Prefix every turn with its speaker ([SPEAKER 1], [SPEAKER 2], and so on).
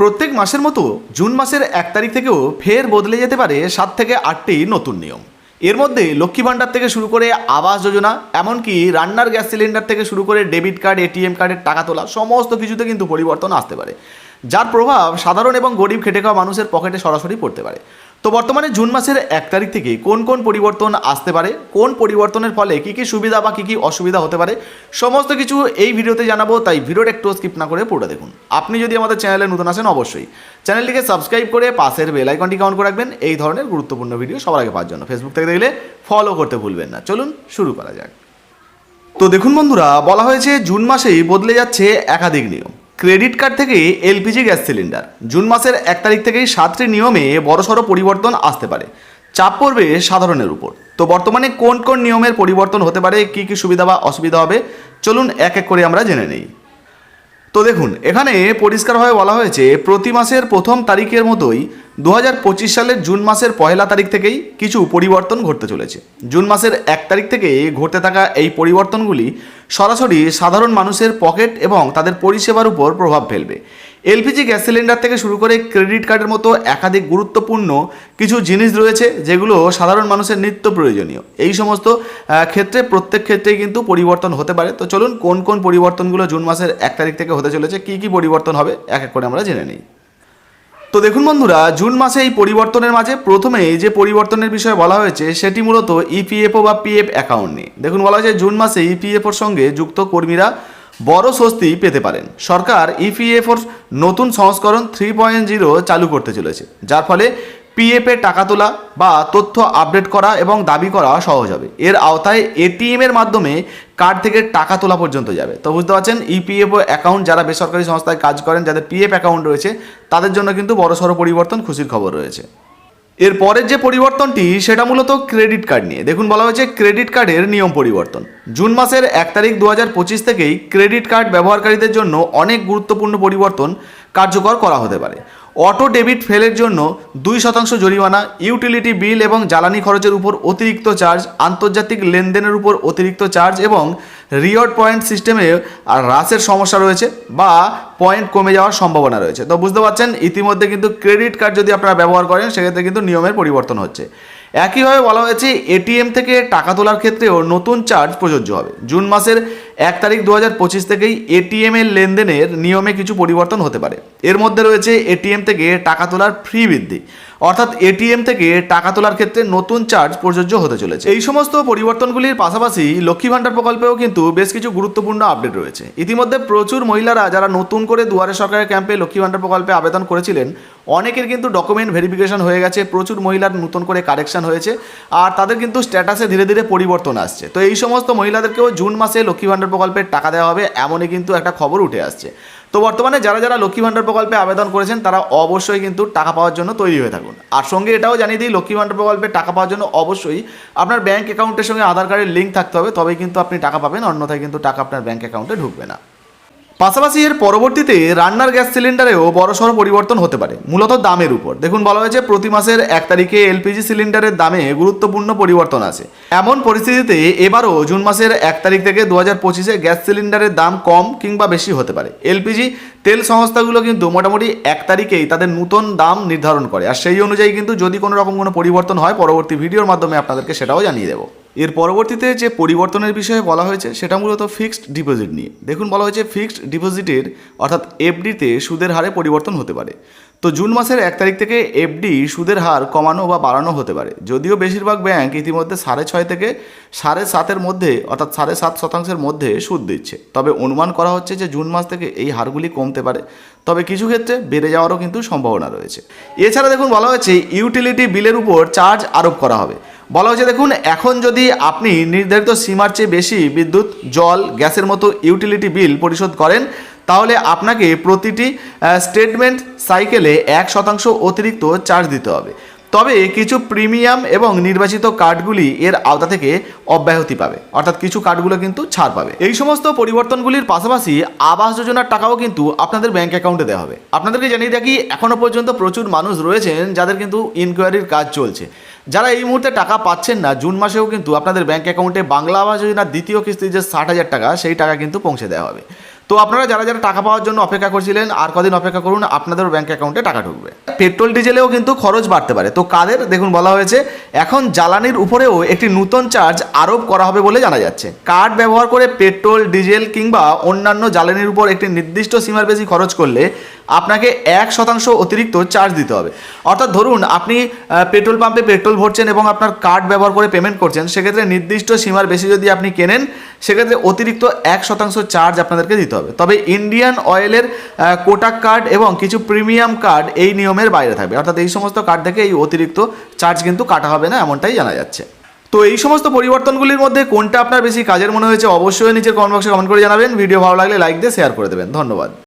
[SPEAKER 1] প্রত্যেক মাসের মতো জুন মাসের এক তারিখ থেকেও ফের বদলে যেতে পারে সাত থেকে আটটি নতুন নিয়ম। এর মধ্যে লক্ষ্মী ভাণ্ডার থেকে শুরু করে আবাস যোজনা, এমনকি রান্নার গ্যাস সিলিন্ডার থেকে শুরু করে ডেবিট কার্ড, এটিএম কার্ডের টাকা তোলা, সমস্ত কিছুতে কিন্তু পরিবর্তন আসতে পারে। যার প্রভাব সাধারণ এবং গরিব খেটে খাওয়া মানুষের পকেটে সরাসরি পড়তে পারে। তো বর্তমানে জুন মাসের এক তারিখ থেকে কোন কোন পরিবর্তন আসতে পারে? কোন পরিবর্তনের ফলে কী কী সুবিধা বা কী কী অসুবিধা হতে পারে? সমস্ত কিছু এই ভিডিওতে জানাব, তাই ভিডিওটা একটু স্কিপ না করে পুরোটা দেখুন। আপনি যদি আমাদের চ্যানেলে নতুন আসেন, অবশ্যই। চ্যানেলটিকে সাবস্ক্রাইব করে পাশের বেল আইকনটি কাউন্ট করে রাখবেন। এই ধরনের গুরুত্বপূর্ণ ভিডিও সবার আগে পাওয়ার জন্য। ফেসবুক থেকে দেখলে ফলো করতে ভুলবেন না। চলুন শুরু করা যাক। তো দেখুন বন্ধুরা, বলা হয়েছে জুন মাসেই বদলে যাচ্ছে একাধিক নিয়ম। ক্রেডিট কার্ড থেকে এলপিজি গ্যাস সিলিন্ডার। জুন মাসের এক তারিখ থেকেই সাতটি নিয়মে বড়সড় পরিবর্তন আসতে পারে। চাপ পড়বে সাধারণের উপর। তো বর্তমানে কোন কোন নিয়মের পরিবর্তন হতে পারে, কি কি সুবিধা বা অসুবিধা হবে, চলুন এক এক করে আমরা জেনে নেই। তো দেখুন, এখানে পরিষ্কারভাবে বলা হয়েছে, প্রতি মাসের প্রথম তারিখের মতোই দু হাজার পঁচিশ সালের জুন মাসের পহেলা তারিখ থেকেই কিছু পরিবর্তন ঘটতে চলেছে। জুন মাসের এক তারিখ থেকে ঘটতে থাকা এই পরিবর্তনগুলি সরাসরি সাধারণ মানুষের পকেট এবং তাদের পরিষেবার উপর প্রভাব ফেলবে। এলপিজি গ্যাস সিলিন্ডার থেকে শুরু করে ক্রেডিট কার্ডের মতো একাধিক গুরুত্বপূর্ণ কিছু জিনিস রয়েছে, যেগুলো সাধারণ মানুষের নিত্য প্রয়োজনীয়। এই সমস্ত ক্ষেত্রে প্রত্যেক ক্ষেত্রেই কিন্তু পরিবর্তন হতে পারে। তো চলুন, কোন কোন পরিবর্তনগুলো জুন মাসের এক তারিখ থেকে হতে চলেছে, কী কী পরিবর্তন হবে, এক এক করে আমরা জেনে নিই। তো দেখুন বন্ধুরা, জুন মাসে এই পরিবর্তনের মাঝে প্রথমে যে পরিবর্তনের বিষয়ে বলা হয়েছে, সেটি মূলত ইপিএফও বা পিএফ অ্যাকাউন্ট নিয়ে। দেখুন, বলা হয়েছে জুন মাসে ইপিএফওর সঙ্গে যুক্ত কর্মীরা বড় স্বস্তি পেতে পারেন। সরকার ইপিএফওর নতুন সংস্করণ থ্রি পয়েন্ট জিরো চালু করতে চলেছে, যার ফলে পিএফ টাকা তোলা বা তথ্য আপডেট করা এবং দাবি করা সহজ হবে। এর আওতায় এটিএম এর মাধ্যমে কার্ড থেকে টাকা তোলা পর্যন্ত যাবে। তো বুঝতে পারছেন ইপিএফও অ্যাকাউন্ট যারা বেসরকারি সংস্থায় কাজ করেন, যাদের পিএফ অ্যাকাউন্ট রয়েছে, তাদের জন্য কিন্তু বড়সড় পরিবর্তন খুশির খবর রয়েছে। এর পরের যে পরিবর্তনটি, সেটা মূলত ক্রেডিট কার্ড নিয়ে। দেখুন, বলা হয়েছে ক্রেডিট কার্ডের নিয়ম পরিবর্তন। জুন মাসের এক তারিখ দু পঁচিশ থেকেই ক্রেডিট কার্ড ব্যবহারকারীদের জন্য অনেক গুরুত্বপূর্ণ পরিবর্তন কার্যকর করা হতে পারে। অটো ডেবিট ফেলের জন্য দুই শতাংশ জরিমানা, ইউটিলিটি বিল এবং জ্বালানি খরচের উপর অতিরিক্ত চার্জ, আন্তর্জাতিক লেনদেনের উপর অতিরিক্ত চার্জ এবং রিওয়ার্ড পয়েন্ট সিস্টেমে হ্রাসের সমস্যা রয়েছে বা পয়েন্ট কমে যাওয়ার সম্ভাবনা রয়েছে। তো বুঝতে পারছেন, ইতিমধ্যে কিন্তু ক্রেডিট কার্ড যদি আপনারা ব্যবহার করেন, সেক্ষেত্রে কিন্তু নিয়মের পরিবর্তন হচ্ছে। একইভাবে বলা হয়েছে, এটিএম থেকে টাকা তোলার ক্ষেত্রেও নতুন চার্জ প্রযোজ্য হবে। জুন মাসের এক তারিখ দু হাজার পঁচিশ থেকেই এটিএম এর লেনদেনের নিয়মে কিছু পরিবর্তন হতে পারে। এর মধ্যে রয়েছে, এটিএম থেকে টাকা তোলার ফ্রি বৃদ্ধি। অর্থাৎ এটিএম থেকে টাকা তোলার ক্ষেত্রে নতুন চার্জ প্রযোজ্য হতে চলেছে। এই সমস্ত পরিবর্তনগুলির পাশাপাশি লক্ষ্মী ভাণ্ডার প্রকল্পেও কিন্তু বেশ কিছু গুরুত্বপূর্ণ আপডেট রয়েছে। ইতিমধ্যে প্রচুর মহিলারা যারা নতুন করে দুয়ারে সরকারের ক্যাম্পে লক্ষ্মী ভাণ্ডার প্রকল্পে আবেদন করেছিলেন, অনেকের কিন্তু ডকুমেন্ট ভেরিফিকেশন হয়ে গেছে, প্রচুর মহিলার নতুন করে কারেকশন হয়েছে, আর তাদের কিন্তু স্ট্যাটাসে ধীরে ধীরে পরিবর্তন আসছে। তো এই সমস্ত মহিলাদেরকেও জুন মাসে লক্ষ্মী ভাণ্ডার প্রকল্পের টাকা দেওয়া হবে, এমনই কিন্তু একটা খবর উঠে আসছে। তো বর্তমানে যারা যারা লক্ষ্মী ভাণ্ডার প্রকল্পে আবেদন করেছেন, তারা অবশ্যই কিন্তু টাকা পাওয়ার জন্য তৈরি হয়ে থাকুন। আর সঙ্গে এটাও জানিয়ে দিই, লক্ষ্মী ভাণ্ডার প্রকল্পে টাকা পাওয়ার জন্য অবশ্যই আপনার ব্যাঙ্ক অ্যাকাউন্টের সঙ্গে আধার কার্ডের লিঙ্ক থাকতে হবে, তবেই কিন্তু আপনি টাকা পাবেন, অন্যথায় কিন্তু টাকা আপনার ব্যাঙ্ক অ্যাকাউন্টে ঢুকবে না। পাশাপাশি এর পরবর্তীতে রান্নার গ্যাস সিলিন্ডারেও বড়সড় পরিবর্তন হতে পারে, মূলত দামের উপর। দেখুন, বলা হয়েছে প্রতি মাসের এক তারিখে এলপিজি সিলিন্ডারের দামে গুরুত্বপূর্ণ পরিবর্তন আছে। এমন পরিস্থিতিতে এবারও জুন মাসের এক তারিখ থেকে দু হাজার পঁচিশে গ্যাস সিলিন্ডারের দাম কম কিংবা বেশি হতে পারে। এলপিজি তেল সংস্থাগুলো কিন্তু মোটামুটি এক তারিখেই তাদের নতুন দাম নির্ধারণ করে। আর সেই অনুযায়ী কিন্তু যদি কোনো রকম কোনো পরিবর্তন হয়, পরবর্তী ভিডিওর মাধ্যমে আপনাদেরকে সেটাও জানিয়ে দেবো। এর পরবর্তীতে যে পরিবর্তনের বিষয়ে বলা হয়েছে, সেটা মূলত ফিক্সড ডিপোজিট নিয়ে। দেখুন, বলা হয়েছে ফিক্সড ডিপোজিটের অর্থাৎ এফডিতে সুদের হারে পরিবর্তন হতে পারে। তো জুন মাসের এক তারিখ থেকে এফডি সুদের হার কমানো বা বাড়ানো হতে পারে। যদিও বেশিরভাগ ব্যাংক ইতিমধ্যে সাড়ে ছয় থেকে সাড়ে সাতের মধ্যে, অর্থাৎ সাড়ে সাত শতাংশের মধ্যে সুদ দিচ্ছে। তবে অনুমান করা হচ্ছে যে জুন মাস থেকে এই হারগুলি কমতে পারে। তবে কিছু ক্ষেত্রে বেড়ে যাওয়ারও কিন্তু সম্ভাবনা রয়েছে। এছাড়া দেখুন, বলা হয়েছে ইউটিলিটি বিলের উপর চার্জ আরোপ করা হবে। বলা হয়েছে, দেখুন, এখন যদি আপনি নির্ধারিত সীমার চেয়ে বেশি বিদ্যুৎ, জল, গ্যাসের মতো ইউটিলিটি বিল পরিশোধ করেন, তাহলে আপনাকে প্রতিটি স্টেটমেন্ট সাইকেলে এক শতাংশ অতিরিক্ত চার্জ দিতে হবে। তবে কিছু প্রিমিয়াম এবং নির্বাচিত কার্ডগুলি এর আওতা থেকে অব্যাহতি পাবে। অর্থাৎ কিছু কার্ডগুলো কিন্তু ছাড় পাবে। এই সমস্ত পরিবর্তনগুলির পাশাপাশি আবাস যোজনার টাকাও কিন্তু আপনাদের ব্যাংক অ্যাকাউন্টে দেওয়া হবে। আপনাদেরকে জানিয়ে রাখি এখনও পর্যন্ত প্রচুর মানুষ রয়েছেন যাদের কিন্তু ইনকোয়ারির কাজ চলছে। যারা এই মুহূর্তে টাকা পাচ্ছেন না, জুন মাসেও কিন্তু আপনাদের ব্যাংক অ্যাকাউন্টে বাংলা আবাস যোজনার দ্বিতীয় কিস্তির যে ষাট হাজার টাকা, সেই টাকা কিন্তু পৌঁছে দেওয়া হবে। তো আপনারা যারা যারা টাকা পাওয়ার জন্য অপেক্ষা করছিলেন, আর কদিন অপেক্ষা করুন, আপনাদের ব্যাঙ্ক অ্যাকাউন্টে টাকা ঢুকবে। পেট্রোল ডিজেলেও কিন্তু খরচ বাড়তে পারে। তো কাদের? দেখুন, বলা হয়েছে, এখন জ্বালানির উপরেও একটি নূতন চার্জ আরোপ করা হবে বলে জানা যাচ্ছে। কার্ড ব্যবহার করে পেট্রোল, ডিজেল কিংবা অন্যান্য জ্বালানির উপর একটি নির্দিষ্ট সীমার বেশি খরচ করলে আপনাকে এক শতাংশ অতিরিক্ত চার্জ দিতে হবে। অর্থাৎ ধরুন, আপনি পেট্রোল পাম্পে পেট্রোল ভরছেন এবং আপনার কার্ড ব্যবহার করে পেমেন্ট করছেন, সেক্ষেত্রে নির্দিষ্ট সীমার বেশি যদি আপনি কেনেন, সেক্ষেত্রে অতিরিক্ত এক শতাংশ চার্জ আপনাদেরকে দিতে হবে। তবে ইন্ডিয়ান অয়েলের কোটাক কার্ড এবং কিছু প্রিমিয়াম কার্ড এই নিয়মের বাইরে থাকবে। অর্থাৎ এই সমস্ত কার্ড থেকে এই অতিরিক্ত চার্জ কিন্তু কাটা হবে না, এমনটাই জানা যাচ্ছে। তো এই সমস্ত পরিবর্তনগুলির মধ্যে কোনটা আপনার বেশি কাজের মনে হয়েছে, অবশ্যই নিচের কমেন্ট বক্সে কমেন্ট করে জানাবেন। ভিডিও ভালো লাগলে লাইক দিয়ে শেয়ার করে দেবেন। ধন্যবাদ।